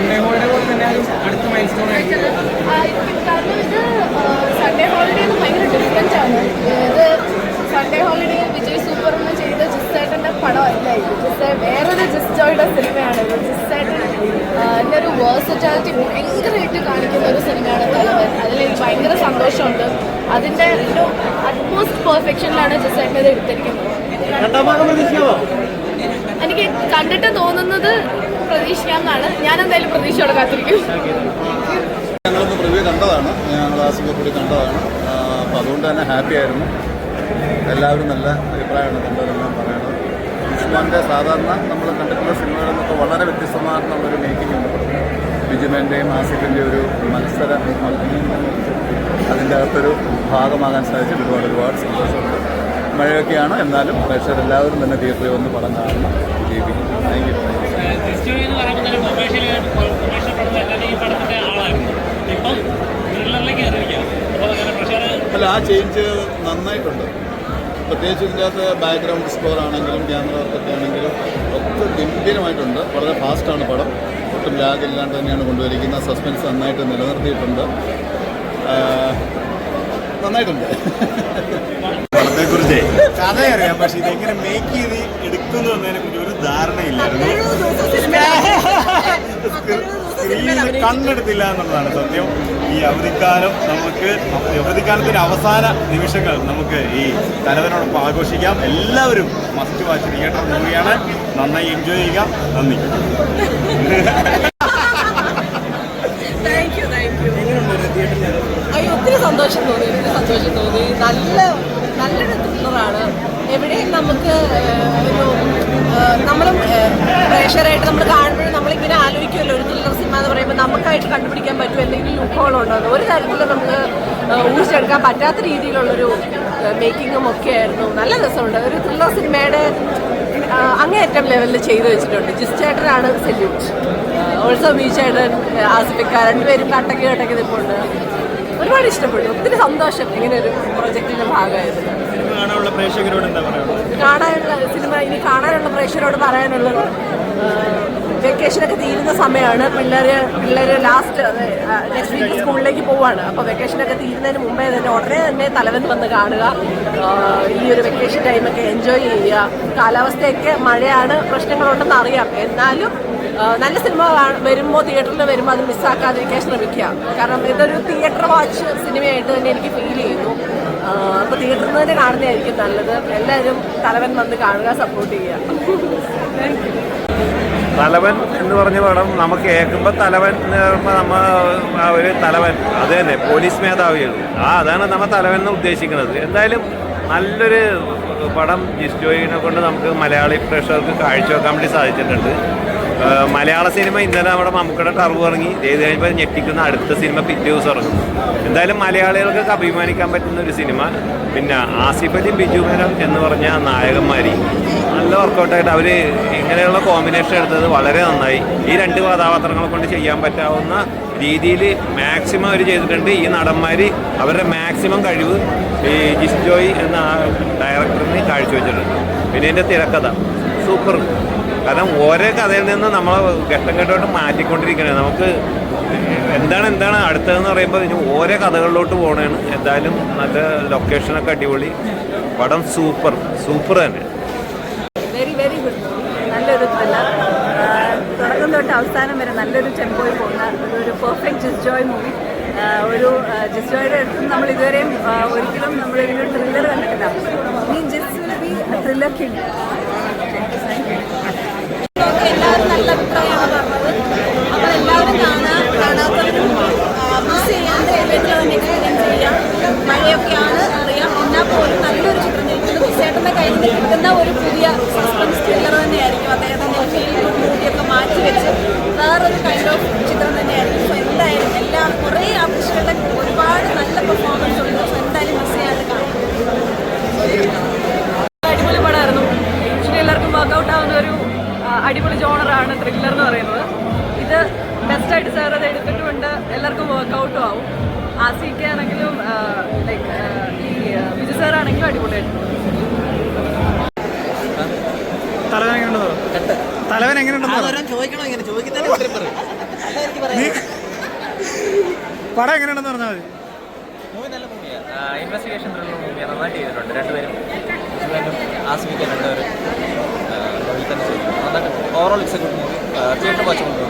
Sunday holiday പോലെ തന്നെ അടുത്ത മൈൽ സ്റ്റോൺ. കാരണം ഇത് സൺഡേ ഹോളിഡേ ഭയങ്കര ഡിഫറെന്റ് ആണ്. ഇത് സൺഡേ ഹോളിഡേ വിജയ് സൂപ്പർ എന്ന് ചെയ്ത ജിസ്സേട്ടന്റെ പടമല്ല ഇത് ജിസ്സേ വേറൊരു ജിസ്റ്റോയുടെ സിനിമയാണ് ഇത്. ജിസ്സേട്ടൻ എന്റെ ഒരു വേഴ്സറ്റാലിറ്റി ഭയങ്കരമായിട്ട് കാണിക്കുന്ന ഒരു സിനിമയാണ് തലവൻ അതിലെനിക്ക് ഭയങ്കര സന്തോഷമുണ്ട്. അതിന്റെ ഒരു അറ്റ്മോസ്റ്റ് പെർഫെക്ഷനിലാണ് ജിസ്സേട്ടൻ ഇത് എടുത്തിരിക്കുന്നത്. രണ്ടാം ഭാഗം പ്രതീക്ഷിക്കാമോ എനിക്ക് കണ്ടിട്ട് തോന്നുന്നത് ഞാൻ എന്തായാലും ഞങ്ങളൊന്ന് പ്രിവ്യൂ കണ്ടതാണ്. ഞങ്ങൾ ആസിഫ് കൂടി കണ്ടതാണ്. അപ്പോൾ അതുകൊണ്ട് തന്നെ ഹാപ്പി ആയിരുന്നു. എല്ലാവരും നല്ല അഭിപ്രായമാണ് കണ്ടതെല്ലാം പറയണത്. ഉസ്മാന്റെ സാധാരണ നമ്മൾ കണ്ടിട്ടുള്ള സിനിമകളിൽ നിന്നൊക്കെ വളരെ വ്യത്യസ്തമായിട്ടുള്ളൊരു മേക്കിംഗ് ഉണ്ട്. ബിജുമേന്റെയും ആസിഫിന്റെ ഒരു മത്സരം അതിന്റെ അകത്തൊരു ഭാഗമാകാൻ സാധിച്ചിട്ട് ഒരുപാട് ഒരുപാട് സന്തോഷമുണ്ട്. മഴയൊക്കെയാണ്. എന്നാലും പ്രേക്ഷകരെല്ലാവരും തന്നെ തിയേറ്ററിൽ വന്ന് പടം കാണണം. ജീവിക്കും താങ്ക് യു ക്രിസ്റ്റ്യൻ ആ ചേഞ്ച് നന്നായിട്ടുണ്ട്. പ്രത്യേകിച്ച് ഇതിന്റെ അകത്ത് ബാക്ക്ഗ്രൗണ്ട് സ്കോർ ആണെങ്കിലും ക്യാമറ വർക്കൊക്കെ ആണെങ്കിലും ഒക്കെ ഗംഭീരമായിട്ടുണ്ട്. വളരെ ഫാസ്റ്റാണ് പടം. ഒട്ടും ലാഗ് ഇല്ലാണ്ട് തന്നെയാണ് കൊണ്ടുവരിക്കുന്നത്. സസ്പെൻസ് നന്നായിട്ട് നിലനിർത്തിയിട്ടുണ്ട്. നന്നായിട്ടുണ്ട്. പടത്തെക്കുറിച്ച് കഥയറിയാം. പക്ഷെ ഇതെങ്ങനെ മേക്ക് ചെയ്ത് എടുക്കുന്നു എന്നതിനെ കുറിച്ച് ഒരു ധാരണയില്ലായിരുന്നു. സ്ക്രീനിൽ കണ്ണെടുത്തില്ല എന്നുള്ളതാണ് സത്യം. ഈ അവധിക്കാലം നമുക്ക് അവധിക്കാലത്തിന്റെ അവസാന നിമിഷങ്ങൾ നമുക്ക് ഈ തലവനോടൊപ്പം ആഘോഷിക്കാം. എല്ലാവരും മസ്റ്റ് വാച്ച് തിയേറ്റർ മൂവിയാണ് നന്നായി എൻജോയ് ചെയ്യുക. നന്ദി. അയ്യോ ഒത്തിരി സന്തോഷം തോന്നി ഒത്തിരി സന്തോഷം തോന്നി. നല്ല നല്ലൊരു ത്രില്ലറാണ് എവിടെയും നമുക്ക് ഒരു നമ്മളും പ്രേഷറായിട്ട് പ്രേക്ഷകരായിട്ട് നമ്മൾ കാണുമ്പോഴും നമ്മളിങ്ങനെ ആലോചിക്കുമല്ലോ ഒരു ത്രില്ലർ സിനിമ എന്ന് പറയുമ്പോൾ നമുക്കായിട്ട് കണ്ടുപിടിക്കാൻ പറ്റും എന്തെങ്കിലും ലുക്കുകളുണ്ടോ എന്ന്. ഒരു തരത്തിലും നമുക്ക് ഊഹിച്ചെടുക്കാൻ പറ്റാത്ത രീതിയിലുള്ളൊരു മേക്കിങ്ങും ഒക്കെ ആയിരുന്നു. നല്ല രസമുണ്ട്. ഒരു ത്രില്ലർ സിനിമയുടെ അങ്ങേയറ്റം ലെവലിൽ ചെയ്തു വെച്ചിട്ടുണ്ട്. ജിസ് ചേട്ടനാണ് സെല്യൂട്ട്. ഓൾസോ ബി ചേട്ടൻ ആസിഫിക്ക രണ്ടുപേരും കട്ടക്കി കട്ടക്കി നിൽപ്പുണ്ട് ഒരുപാട് ഇഷ്ടപ്പെട്ടു. ഒത്തിരി സന്തോഷം ഇങ്ങനെ ഒരു പ്രൊജക്റ്റിന്റെ ഭാഗമായിരുന്നു കാണാനുള്ള പ്രേക്ഷകരോട് എന്താ പറയാനുള്ളത്? കാണാനുള്ള സിനിമ ഇനി കാണാനുള്ള പ്രേക്ഷകരോട് പറയാനുള്ളത് വെക്കേഷനൊക്കെ തീരുന്ന സമയമാണ് പിള്ളേര് പിള്ളേര് ലാസ്റ്റ് നെക്സ്റ്റ് വീക്ക് സ്കൂളിലേക്ക് പോവാണ്. അപ്പോൾ വെക്കേഷനൊക്കെ തീരുന്നതിന് മുമ്പേ തന്നെ ഉടനെ തന്നെ തലവൻ വന്ന് കാണുക. ഈ ഒരു വെക്കേഷൻ ടൈമൊക്കെ എൻജോയ് ചെയ്യുക. കാലാവസ്ഥയൊക്കെ മഴയാണ് പ്രശ്നങ്ങളുണ്ടെന്ന് അറിയാം. എന്നാലും നല്ല സിനിമ വരുമ്പോൾ തിയേറ്ററിൽ വരുമ്പോൾ അത് മിസ്സാക്കാതിരിക്കാൻ ശ്രമിക്കുക. കാരണം ഇതൊരു തിയേറ്റർ വാച്ച് സിനിമയായിട്ട് തന്നെ എനിക്ക് ഫീൽ ചെയ്യുന്നു. അപ്പോൾ തിയേറ്ററിൽ തന്നെ കാണുന്നതായിരിക്കും നല്ലത്. എല്ലാവരും തലവൻ വന്ന് കാണുക സപ്പോർട്ട് ചെയ്യുക. താങ്ക് യു തലവൻ എന്ന് പറഞ്ഞ പടം നമുക്ക് കേൾക്കുമ്പോൾ തലവൻ എന്ന് പറയുമ്പോൾ നമ്മ ഒരു തലവൻ. അത് തന്നെ പോലീസ് മേധാവികൾ ആ അതാണ് നമ്മൾ തലവൻ എന്ന് ഉദ്ദേശിക്കുന്നത്. എന്തായാലും നല്ലൊരു പടം ജിസ്റ്റോയിനെ കൊണ്ട് നമുക്ക് മലയാളി പ്രേക്ഷകർക്ക് കാഴ്ചവെക്കാൻ വേണ്ടി സാധിച്ചിട്ടുണ്ട്. മലയാള സിനിമ ഇന്നലെ നമ്മുടെ മമ്മൂക്കയുടെ ടർവ് ഇറങ്ങി. ചെയ്ത് കഴിയുമ്പോൾ ഞെട്ടിക്കുന്ന അടുത്ത സിനിമ പിറ്റേ ദിവസം ഇറങ്ങും. എന്തായാലും മലയാളികൾക്ക് അഭിമാനിക്കാൻ പറ്റുന്ന ഒരു സിനിമ. പിന്നെ ആസിഫ് അലി ബിജു മേനോൻ എന്ന് പറഞ്ഞ നായകന്മാരി നല്ല വർക്കൗട്ടായിട്ട് അവർ ഇങ്ങനെയുള്ള കോമ്പിനേഷൻ എടുത്തത് വളരെ നന്നായി. ഈ രണ്ട് കഥാപാത്രങ്ങളെ കൊണ്ട് ചെയ്യാൻ പറ്റാവുന്ന രീതിയിൽ മാക്സിമം അവർ ചെയ്തിട്ടുണ്ട്. ഈ നടന്മാർ അവരുടെ മാക്സിമം കഴിവ് ഈ ജിസ്ജോയ് എന്ന ഡയറക്ടറിന് കാഴ്ചവെച്ചിട്ടുണ്ട്. പിന്നെ എന്റെ തിരക്കഥ. സൂപ്പർ കാരണം ഓരോ കഥയിൽ നിന്ന് നമ്മൾ ഘട്ടം ഘട്ടമായിട്ട് മാറ്റിക്കൊണ്ടിരിക്കുകയാണ്. നമുക്ക് എന്താണ് എന്താണ് അടുത്തതെന്ന് പറയുമ്പോൾ ഇനി ഓരോ കഥകളിലോട്ട് പോകണേണ് എന്തായാലും നല്ല ലൊക്കേഷനൊക്കെ അടിപൊളി. പടം സൂപ്പർ സൂപ്പർ തന്നെ വെരി വെരി ഗുഡ് നല്ലൊരു ത്രില്ലർ തുടക്കം തൊട്ട് അവസാനം വരെ നല്ലൊരു ടെമ്പോയിൽ പോകുന്ന ഒരു പെർഫെക്റ്റ് ജിസ്ജോയ് മൂവി ഒരു ജിസ്ജോയുടെ അടുത്ത് നമ്മൾ ഇതുവരെയും ഒരിക്കലും ഒരു ത്രില്ലർ കണ്ടിട്ടില്ല. ഈ ജിസ് ത്രില്ലർ കിഡ് കാണാവുന്ന ഒരു അടിപൊളി ജോണറാണ് ത്രില്ലർ എന്ന് പറയുന്നത്. ഇത് ബെസ്റ്റായിട്ട് സാർ അത് എടുത്തിട്ടുമുണ്ട്. എല്ലാവർക്കും വർക്കൗട്ടും ആവും. ആസിക്ക് ആണെങ്കിലും ലൈക്ക് ഈ വിജു സാർ ആണെങ്കിലും അടിപൊളിയായിട്ടുണ്ട് തലവൻ എങ്ങനെയുണ്ടോ തലവൻ എങ്ങനെയുണ്ടെന്നോ ചോദിക്കണോ ഇങ്ങനെ? ചോദിക്കുന്നതിന് ഉത്തരം പറയും. പടം എങ്ങനെയുണ്ടെന്ന് പറഞ്ഞാൽ മതി. നല്ല മൂവിയാണ് ഇൻവെസ്റ്റിഗേഷൻ ത്രില്ലർ മൂവിയാണ് നന്നായിട്ട് ചെയ്തിട്ടുണ്ട്. രണ്ടുപേരും ആസ്വദിക്കാൻ രണ്ടുപേരും. തന്നെ ചെയ്തു. Overall it's a good movie theatre watch movie